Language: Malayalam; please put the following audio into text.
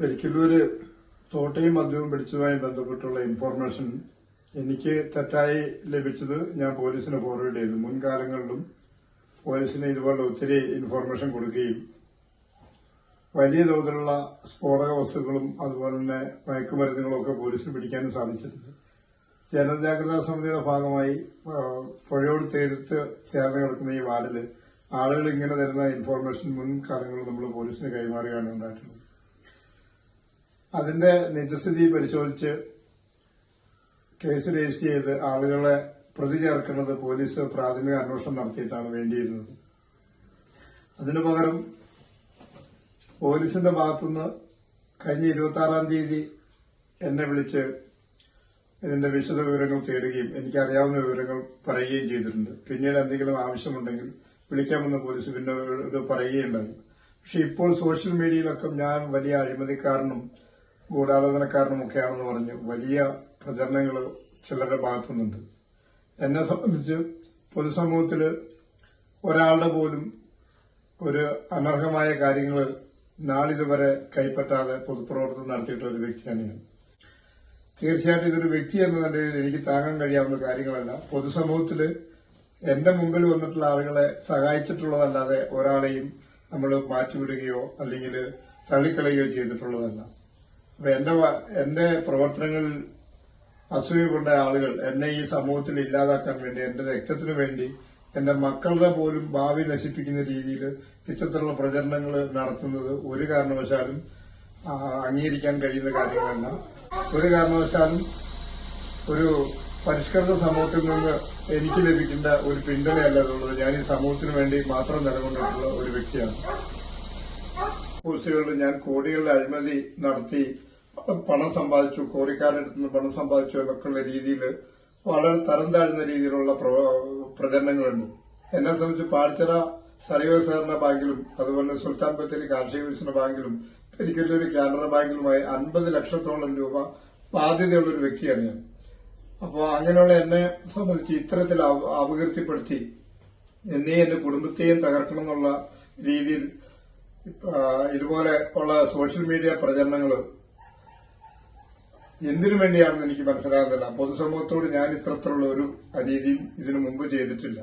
പെരിക്കല്ലൂര് തോട്ടയും മദ്യവും പിടിച്ചതുമായി ബന്ധപ്പെട്ടുള്ള ഇൻഫോർമേഷൻ എനിക്ക് തെറ്റായി ലഭിച്ചത് ഞാൻ പോലീസിന് ഫോർവേഡ് ചെയ്തു. മുൻകാലങ്ങളിലും പോലീസിന് ഇതുപോലെ ഒത്തിരി ഇൻഫോർമേഷൻ കൊടുക്കുകയും വലിയ തോതിലുള്ള സ്ഫോടക വസ്തുക്കളും അതുപോലെ തന്നെ മയക്കുമരുന്നുകളും ഒക്കെ പോലീസിന് പിടിക്കാനും സാധിച്ചിട്ടുണ്ട്. ജനജാഗ്രതാ സമിതിയുടെ ഭാഗമായി പുഴയോട് തീരത്ത് ചേർന്ന് കിടക്കുന്ന ഈ വാർഡിൽ ആളുകൾ ഇങ്ങനെ തരുന്ന ഇൻഫോർമേഷൻ മുൻകാലങ്ങളിൽ നമ്മൾ പോലീസിന് കൈമാറുകയാണ് ഉണ്ടായിട്ടുള്ളത്. അതിന്റെ നിജസ്ഥിതി പരിശോധിച്ച് കേസ് രജിസ്റ്റർ ചെയ്ത് ആളുകളെ പ്രതി ചേർക്കുന്നത് പോലീസ് പ്രാഥമിക അന്വേഷണം നടത്തിയിട്ടാണ് വേണ്ടിയിരുന്നത്. അതിനു പകരം പോലീസിന്റെ ഭാഗത്തുനിന്ന് കഴിഞ്ഞ ഇരുപത്തി ആറാം തീയതി എന്നെ വിളിച്ച് ഇതിന്റെ വിശദ വിവരങ്ങൾ തേടുകയും എനിക്കറിയാവുന്ന വിവരങ്ങൾ പറയുകയും ചെയ്തിട്ടുണ്ട്. പിന്നീട് എന്തെങ്കിലും ആവശ്യമുണ്ടെങ്കിൽ വിളിക്കാമെന്ന് പോലീസ് പിന്നെ പറയുകയുണ്ടായി. പക്ഷെ ഇപ്പോൾ സോഷ്യൽ മീഡിയയിലൊക്കെ ഞാൻ വലിയ അഴിമതിക്കാരനും ഗൂഢാലോചനക്കാരനും ഒക്കെയാണെന്ന് പറഞ്ഞ് വലിയ പ്രചരണങ്ങൾ ചിലരുടെ ഭാഗത്തുനിന്നുണ്ട്. എന്നെ സംബന്ധിച്ച് പൊതുസമൂഹത്തിൽ ഒരാളുടെ പോലും ഒരു അനർഹമായ കാര്യങ്ങൾ നാളിതുവരെ കൈപ്പറ്റാതെ പൊതുപ്രവർത്തനം നടത്തിയിട്ടുള്ള ഒരു വ്യക്തിയാണ് ഞാൻ തീർച്ചയായിട്ടും ഇതൊരു വ്യക്തി എന്ന നിലയിൽ എനിക്ക് താങ്ങാൻ കഴിയാവുന്ന കാര്യങ്ങളല്ല. പൊതുസമൂഹത്തിൽ എന്റെ മുമ്പിൽ വന്നിട്ടുള്ള ആളുകളെ സഹായിച്ചിട്ടുള്ളതല്ലാതെ ഒരാളെയും നമ്മൾ മാറ്റിവിടുകയോ അല്ലെങ്കിൽ തള്ളിക്കളയുകയോ ചെയ്തിട്ടുള്ളതല്ല. എന്റെ എന്റെ പ്രവർത്തനങ്ങളിൽ അസൂയ കൊണ്ട ആളുകൾ എന്നെ ഈ സമൂഹത്തിൽ ഇല്ലാതാക്കാൻ വേണ്ടി എന്റെ രക്തത്തിനു വേണ്ടി എന്റെ മക്കളുടെ പോലും ഭാവി നശിപ്പിക്കുന്ന രീതിയിൽ ഇത്തരത്തിലുള്ള പ്രചരണങ്ങൾ നടത്തുന്നത് ഒരു കാരണവശാലും അംഗീകരിക്കാൻ കഴിയുന്ന കാര്യങ്ങളല്ല. ഒരു കാരണവശാലും ഒരു പരിഷ്കൃത സമൂഹത്തിൽ നിന്ന് എനിക്ക് ലഭിക്കേണ്ട ഒരു പിന്തുണയല്ല എന്നുള്ളത് ഞാൻ ഈ സമൂഹത്തിന് വേണ്ടി മാത്രം നിലകൊണ്ടിട്ടുള്ള ഒരു വ്യക്തിയാണ്. പോസ്റ്റുകളിൽ ഞാൻ കോടികളുടെ അഴിമതി നടത്തി പണം സമ്പാദിച്ചു കോറിക്കാരുടെ നിന്ന് പണം സമ്പാദിച്ചു എന്നൊക്കെയുള്ള രീതിയിൽ വളരെ തരം താഴ്ന്ന രീതിയിലുള്ള പ്രചരണങ്ങളുണ്ട്. എന്നെ സംബന്ധിച്ച് പാഴ്ചര സർവീസ് സഹകരണ ബാങ്കിലും അതുപോലെ സുൽത്താൻ ബത്തേരി കാർഷിക വികസന ബാങ്കിലും പെരിക്കല്ലൂർ കാനറ ബാങ്കിലുമായി അൻപത് ലക്ഷത്തോളം രൂപ ബാധ്യതയുള്ള ഒരു വ്യക്തിയാണ് ഞാൻ. അപ്പോൾ അങ്ങനെയുള്ള എന്നെ സംബന്ധിച്ച് ഇത്തരത്തിൽ അപ- അപകീർത്തിപ്പെടുത്തി എന്നെയും എന്റെ കുടുംബത്തെയും തകർക്കണം എന്നുള്ള രീതിയിൽ ഇതുപോലെ ഉള്ള സോഷ്യൽ മീഡിയ പ്രചരണങ്ങൾ എന്തിനു വേണ്ടിയാണെന്ന് എനിക്ക് മനസ്സിലാകുന്നില്ല. പൊതുസമൂഹത്തോട് ഞാൻ ഇത്തരത്തിലുള്ള ഒരു അനീതിയും ഇതിനു മുമ്പ് ചെയ്തിട്ടില്ല.